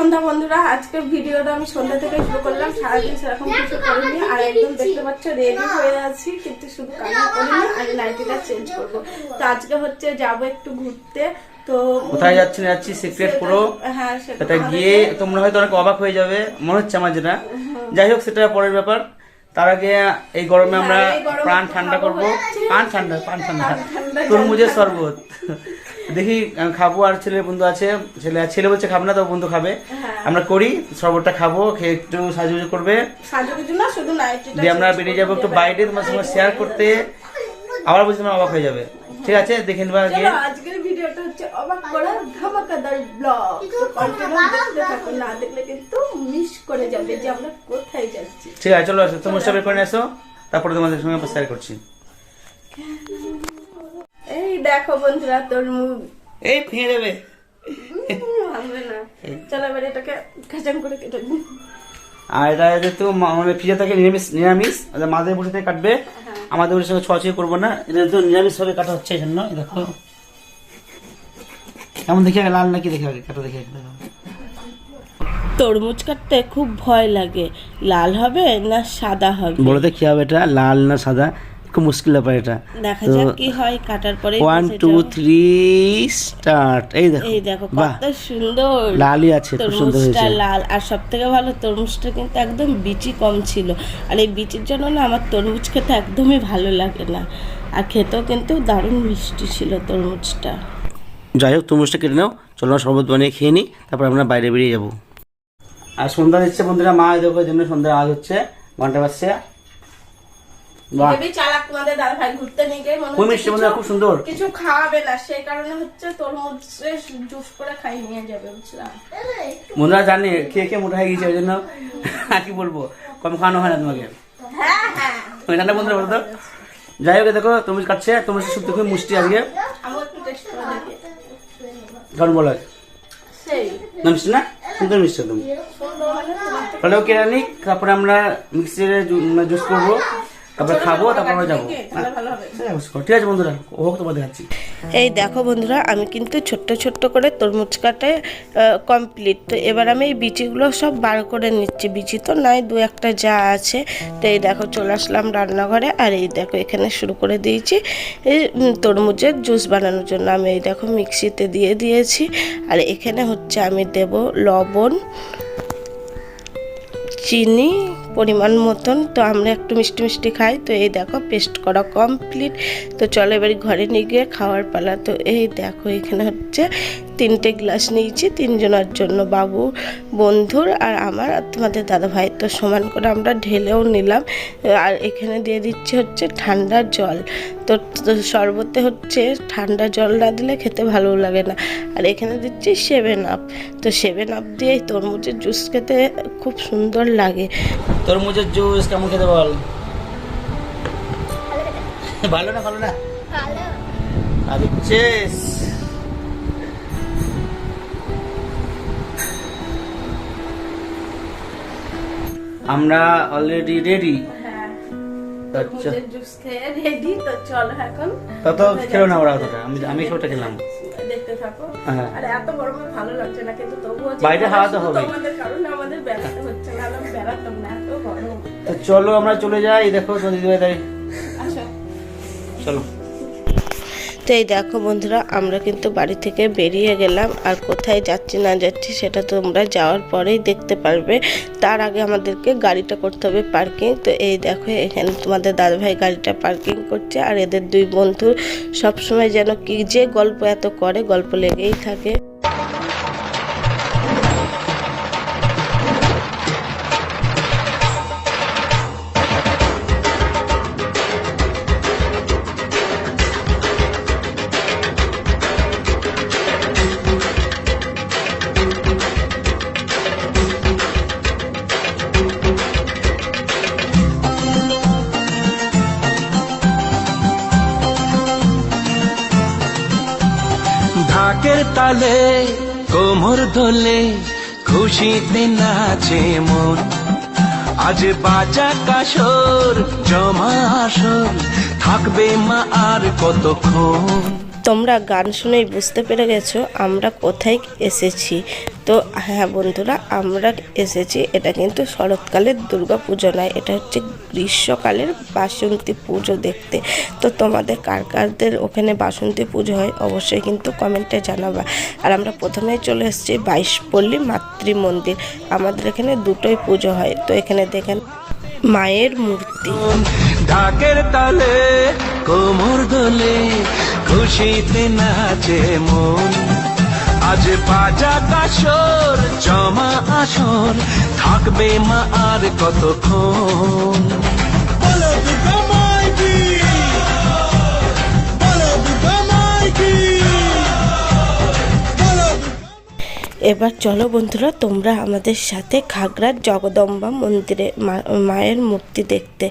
সন্ধ্যা বন্ধুরা আজকের ভিডিওটা আমি সন্ধ্যা থেকে শুরু করলাম। সারাদিন সেরকম কিছু করিনি আর একদম দেখতে পাচ্ছ রেডি হয়ে আছি কিন্তু শুধু কান্না করিনি আর নাইটিটা চেঞ্জ করব। তো আজকে হচ্ছে যাব একটু ঘুরতে তো কোথায় যাচ্ছি না যাচ্ছি সিক্রেট পুরো হ্যাঁ সেটা গিয়ে তোমরা হয়তো অনেক অবাক হয়ে যাবে মনে হচ্ছে আমার যেটা। যাই হোক সেটা পরের ব্যাপার। তার আগে এই গরমে আমরা হ্যাঁ, গরমে প্রাণ ঠান্ডা খাব। করব। প্রাণ ঠান্ডা প্রাণ ঠান্ডা। ঠান্ডা তরমুজের শরবত। দেখি খাব আর ছেলের বন্ধু আছে ছেলে ছেলে বলছে খাবে না তো বন্ধু খাবে। হ্যাঁ। আমরা করি শরবতটা খাব খেয়ে একটু সাজুগুজু করবে। না দিয়ে আমরা বেরিয়ে যাব একটু বাইরে তোমার সঙ্গে শেয়ার করতে। আবার বলছি তোমার অবাক হয়ে যাবে। ঠিক আছে দেখে নেবা গিয়ে আজকের ভিডিওটা হচ্ছে অবাক করা ধামাকাদার ব্লগ কন্টিনিউ না দেখলে কিন্তু মিস করে যাবে যে আমরা কোথায় যাচ্ছি। ঠিক আছে চলো আসো তোমরা সবাই করে এসো তারপরে তোমাদের সঙ্গে শেয়ার করছি। দেখো বন্ধুরা তোর মুখ। এই ভেঙে দেবে না। চলো এবার এটাকে খাচাং করে কেটে দিই আর এটা যেহেতু মানে ফ্রিজে থাকে নিরামিষ নিরামিষ মাদের বসে থেকে কাটবে। আমাদের বসে সঙ্গে করব না। এটা তো নিরামিষ ভাবে কাটা হচ্ছে এই জন্য দেখো। কেমন দেখে আগে লাল নাকি দেখে আগে? কাটা দেখে। তরমুজ কাটতে খুব ভয় লাগে। লাল হবে না সাদা হবে? বলতে কি হবে এটা? লাল না সাদা? খুব মুশকিল ব্যাপার এটা। দেখা যাক কি হয় কাটার পরে ওয়ান টু থ্রি স্টার্ট এই দেখো। এই দেখো কত সুন্দর। লালই আছে খুব সুন্দর তরমুজটা হয়েছে। লাল। আর সব থেকে ভালো তরমুজটা কিন্তু একদম বিচি কম ছিল। আর এই বিচির জন্য না আমার তরমুজ খেতে একদমই ভালো লাগে না। আর খেতেও কিন্তু দারুণ মিষ্টি ছিল তরমুজটা। যাই হোক তরমুজটা কেটে নাও। চলো আমরা শরবত বানিয়ে খেয়ে নিই তারপর আমরা বাইরে বেরিয়ে যাব। আর সন্ধ্যা দিচ্ছে বন্ধুরা মা দেখো জন্য সন্ধ্যা আওয়াজ হচ্ছে। ঘণ্টা বাজছে। হেবি চালাক তোমাদের দাদা ভাই ঘুরতে নিয়ে গিয়ে মনে মিষ্টি বন্ধুরা খুব সুন্দর। কিছু খাওয়াবে না সেই কারণে হচ্ছে তরমুজের জুস করে খাই নিয়ে যাবে বুঝলাম। বন্ধুরা জানি খেয়ে মোটা হয়ে গেছে ওই জন্য আর কি বলব কম খাওয়ানো হয় না তোমাকে। হ্যাঁ হ্যাঁ। বন্ধুরা বলতো যাই হোক দেখো তরমুজ কাটছে তরমুজ সত্যি খুব মিষ্টি আজকে। বলো। না মিষ্টি না? সুন্দর মিষ্টি একদম। মানে তাহলে ওকে রানি তারপরে আমরা মিক্সিতে জুস করব। তারপরে খাব তারপর আমরা যাব। তাহলে ভালো হবে। ঠিক আছে বন্ধুরা হোক তোমার দেখাচ্ছি। এই দেখো বন্ধুরা আমি কিন্তু ছোট্ট ছোট্ট করে তরমুজ কাটে কমপ্লিট তো এবার আমি এই বিচিগুলো সব বার করে নিচ্ছি। বিচি তো নাই দু একটা যা আছে। তো এই দেখো চলে আসলাম রান্নাঘরে। আর এই দেখো এখানে শুরু করে দিয়েছি এই তরমুজের জুস বানানোর জন্য। আমি এই দেখো মিক্সিতে দিয়ে দিয়েছি। আর এখানে হচ্ছে আমি দেব লবণ চিনি পরিমাণ মতন। তো আমরা একটু মিষ্টি মিষ্টি খাই। তো এই দেখো পেস্ট করা কমপ্লিট তো চলো এবার ঘরে নিয়ে গিয়ে খাওয়ার পালা। তো এই দেখো, এখানে হচ্ছে তিনটে গ্লাস নিয়েছি তিনজনের জন্য বাবু বন্ধুর আর আমার আর তোমাদের দাদা ভাই তো সমান করে আমরা ঢেলেও নিলাম। আর এখানে দিয়ে দিচ্ছি হচ্ছে ঠান্ডা জল। তো তো শরবতে হচ্ছে ঠান্ডা জল না দিলে খেতে ভালো লাগে না। আর এখানে দিচ্ছি সেভেন আপ। তো সেভেন আপ দিয়ে তরমুজের জুস খেতে খুব সুন্দর লাগে। তরমুজের জুস কেমন খেতে বল? ভালো না ভালো না? আর দিচ্ছিস আমরা অলরেডি রেডি আচ্ছা। জুস খেয়ে রেডি তো চলো এখন। তত খেলো না ওরা অতটা আমি আমি খেলাম। দেখতে থাকো। হ্যাঁ। আর এত গরমে ভালো লাগছে না কিন্তু তবুও বাইরে হাওয়া তো শুধু হবেই। কারণে আমাদের বেড়াতে হচ্ছে না আমি বেড়াতাম না এত গরম। তো চলো আমরা চলে যাই দেখো দিদিভাই তাই। আচ্ছা। চলো। তো এই দেখো বন্ধুরা, আমরা কিন্তু বাড়ি থেকে বেরিয়ে গেলাম, আর কোথায় যাচ্ছি না যাচ্ছি সেটা তোমরা যাওয়ার পরেই দেখতে পারবে। তার আগে আমাদেরকে গাড়িটা করতে হবে পার্কিং তো এই দেখো, এখানে তোমাদের দাদাভাই গাড়িটা পার্কিং করছে, আর এদের দুই বন্ধুর সবসময় যেন কি যে গল্প এত করে, গল্প লেগেই থাকে। ঢাকের তালে, কোমর দোলে খুশিতে নাচে মন। আজ বাজা কাসর জমা আসর, থাকবে মা আর কতক্ষণ? তোমরা গান শুনেই বুঝতে পেরে গেছো আমরা কোথায় এসেছি। তো হ্যাঁ বন্ধুরা, আমরা এসেছি, এটা কিন্তু শরৎকালের দুর্গা পুজো নয়, এটা হচ্ছে গ্রীষ্মকালের বাসন্তী পুজো দেখতে। তো তোমাদের কার কারদের ওখানে বাসন্তী পুজো হয়, অবশ্যই কিন্তু কমেন্টে জানাবা। আর আমরা প্রথমেই চলে এসেছি বাইশপল্লী মাতৃ মন্দির, আমাদের এখানে দুটোই পুজো হয়, তো এখানে দেখেন মায়ের মূর্তি। ঢাকের তালে কোমর দোলে খুশিতে নাচে মন। আজ বাজা কাশর জমা আসর থাকবে মা আর কতক্ষণ? এবার চলো বন্ধুরা তোমরা আমাদের সাথে খাগড়ার জগদম্বা মন্দিরে মা- মায়ের মূর্তি দেখতে।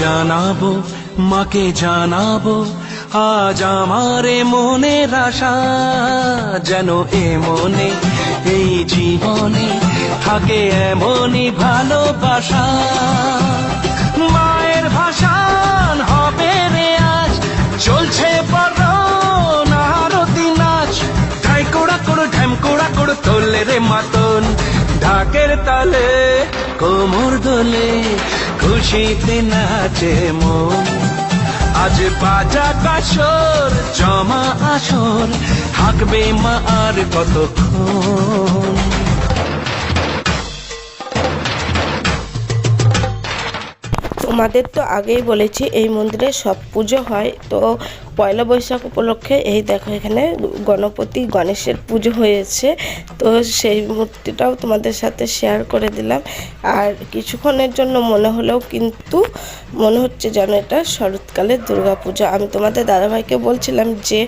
জানাব, মাকে জানাব, আজ আমারে মনের আশা যেন এ মনে, এই জীবনে থাকে এমনই ভালোবাসা। মায়ের ভাষান হবে রে আজ, চলছে বড় আরতি নাচ। ঢাই কোড়া ঢ্যাম কোড়া কোড়, তোলে রে মাতন ঢাকের তালে, কোমর দোলে, খুশিতে নাচে মন। আজ বাজা কাশর, জমা আসর, হাঁকবে মা আর কতক্ষণ? তোমাদের তো আগেই বলেছি এই মন্দিরে সব পুজো হয়। তো পয়লা বৈশাখ উপলক্ষে এই দেখো এখানে গণপতি গণেশের পুজো হয়েছে। তো সেই মূর্তিটাও তোমাদের সাথে শেয়ার করে দিলাম। আর কিছুক্ষণের জন্য মনে হলেও কিন্তু মনে হচ্ছে যেন এটা শরৎকালের দুর্গাপুজো। আমি তোমাদের দাদাভাইকে বলছিলাম যে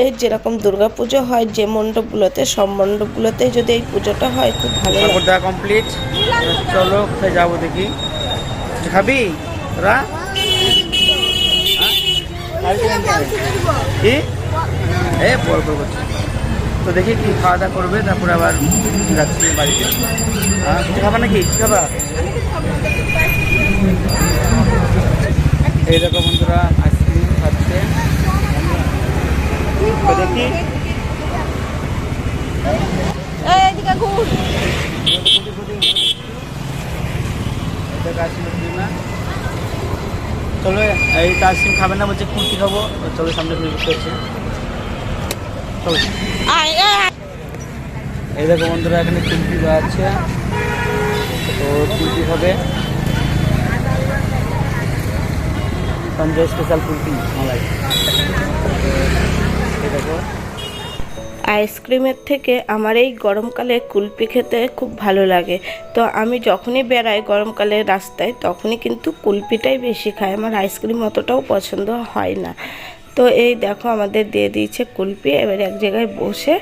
এই যেরকম দুর্গাপুজো হয়, যে মণ্ডপগুলোতে, সব মণ্ডপগুলোতেই যদি এই পুজোটা হয়, খুব ভালো কমপ্লিট চলো যাব দেখি। খাবি? হ্যাঁ? কি? এ তো দেখি কি খাওয়া দাওয়া করবে তারপরে আবার যাচ্ছি বাড়িতে। হ্যাঁ খাবা নাকি? খাবা? এই দেখো বন্ধুরা আইসক্রিম খাচ্ছে। দেখি। চলো, এই আইসক্রিম খাবে না, বলছে কুর্তি খাব। চলো সামনে ঘুরে করছে এই দেখো বন্ধুরা, এখানে কুলফি আছে। তো কুলফি হবে। সঞ্জয় স্পেশাল কুলফি মালাই এই দেখো আইসক্রিমের থেকে আমার এই গরমকালে কুলপি খেতে খুব ভালো লাগে। তো আমি যখনই বেড়াই গরমকালে রাস্তায়, তখনই কিন্তু কুলপিটাই বেশি খাই। আমার আইসক্রিম অতটাও পছন্দ হয় না। তো এই দেখো আমাদের দিয়ে দিয়েছে কুলপি, এবার এক জায়গায় বসে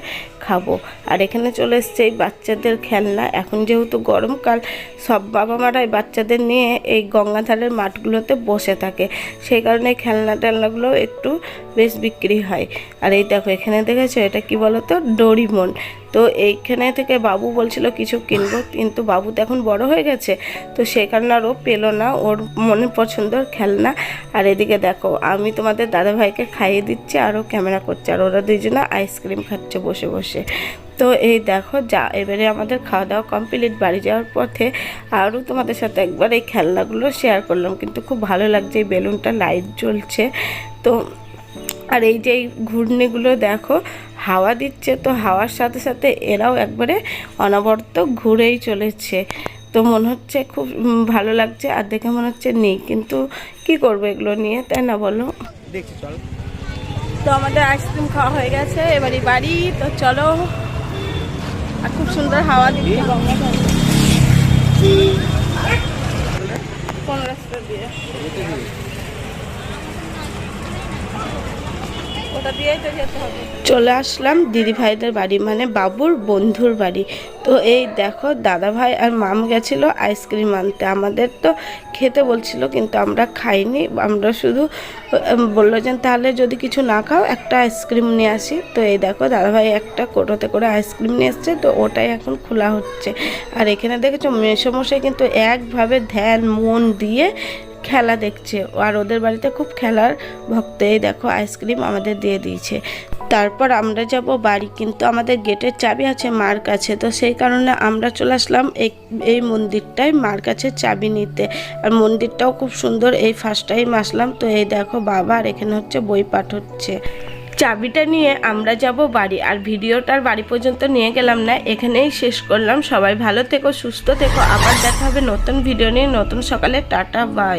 খাব। আর এখানে চলে এসছে এই বাচ্চাদের খেলনা। এখন যেহেতু গরমকাল সব বাবা মারাই বাচ্চাদের নিয়ে এই গঙ্গাধারের মাঠগুলোতে বসে থাকে। সেই কারণে খেলনা টেলনাগুলো একটু বেশ বিক্রি হয়। আর এই দেখো, এখানে দেখেছ এটা কি বলতো? ডোরিমন। তো এইখানে থেকে বাবু বলছিল কিছু কিনবো, কিন্তু বাবু তো এখন বড় হয়ে গেছে, তো সেই কারণে আর ও পেল না, ওর মনে পছন্দের খেলনা। আর এদিকে দেখো, আমি তোমাদের দাদাভাইকে খাইয়ে দিচ্ছি আর ও ক্যামেরা করছে, আর ওরা দুইজনে আইসক্রিম খাচ্ছে বসে বসে। তো এই দেখো, যা, এবারে আমাদের খাওয়া দাওয়া কমপ্লিট, বাড়ি যাওয়ার পথে আরও তোমাদের সাথে একবার এই খেলনাগুলো শেয়ার করলাম, কিন্তু খুব ভালো লাগছে এই বেলুনটা লাইট জ্বলছে। তো, আর এই যে ঘূর্ণিগুলো দেখো হাওয়া দিচ্ছে তো হাওয়ার সাথে সাথে এরাও একবারে অনবরত ঘুরেই চলেছে। তো মনে হচ্ছে খুব ভালো লাগছে আর দেখে মনে হচ্ছে নেই কিন্তু কি করব এগুলো নিয়ে? তাই না বলো? দেখছি চল। তো আমাদের আইসক্রিম খাওয়া হয়ে গেছে এবারে বাড়ি তো চলো। আর খুব সুন্দর হাওয়া দিচ্ছে চলে আসলাম দিদি ভাইদের বাড়ি মানে বাবুর বন্ধুর বাড়ি। তো এই দেখো দাদা ভাই আর মাম গেছিল আইসক্রিম আনতে। আমাদের তো খেতে বলছিল, কিন্তু আমরা খাইনি। আমরা শুধু বলল যে তাহলে যদি কিছু না খাও, একটা আইসক্রিম নিয়ে আসি। তো এই দেখো দাদা ভাই একটা কোটোতে করে আইসক্রিম নিয়ে এসছে, তো ওটাই এখন খোলা হচ্ছে। আর এখানে দেখেছ মেসমশাই কিন্তু একভাবে ধ্যান, মন দিয়ে খেলা দেখছে আর ওদের বাড়িতে খুব খেলার ভক্ত এই দেখো আইসক্রিম আমাদের দিয়ে দিয়েছে। তারপর আমরা যাব বাড়ি, কিন্তু আমাদের গেটের চাবি আছে মার কাছে, তো সেই কারণে আমরা চলে আসলাম এই এই মন্দিরটায় মার কাছে চাবি নিতে। আর মন্দিরটাও খুব সুন্দর, এই ফার্স্ট টাইম আসলাম, তো এই দেখো বাবা, আর এখানে হচ্ছে বই পাঠ হচ্ছে। চাবিটা নিয়ে আমরা যাব বাড়ি, আর ভিডিওটার বাড়ি পর্যন্ত নিয়ে গেলাম না, এখানেই শেষ করলাম। সবাই ভালো থেকো, সুস্থ থেকো, আবার দেখা হবে নতুন ভিডিও নিয়ে। নতুন সকালে টাটা বাই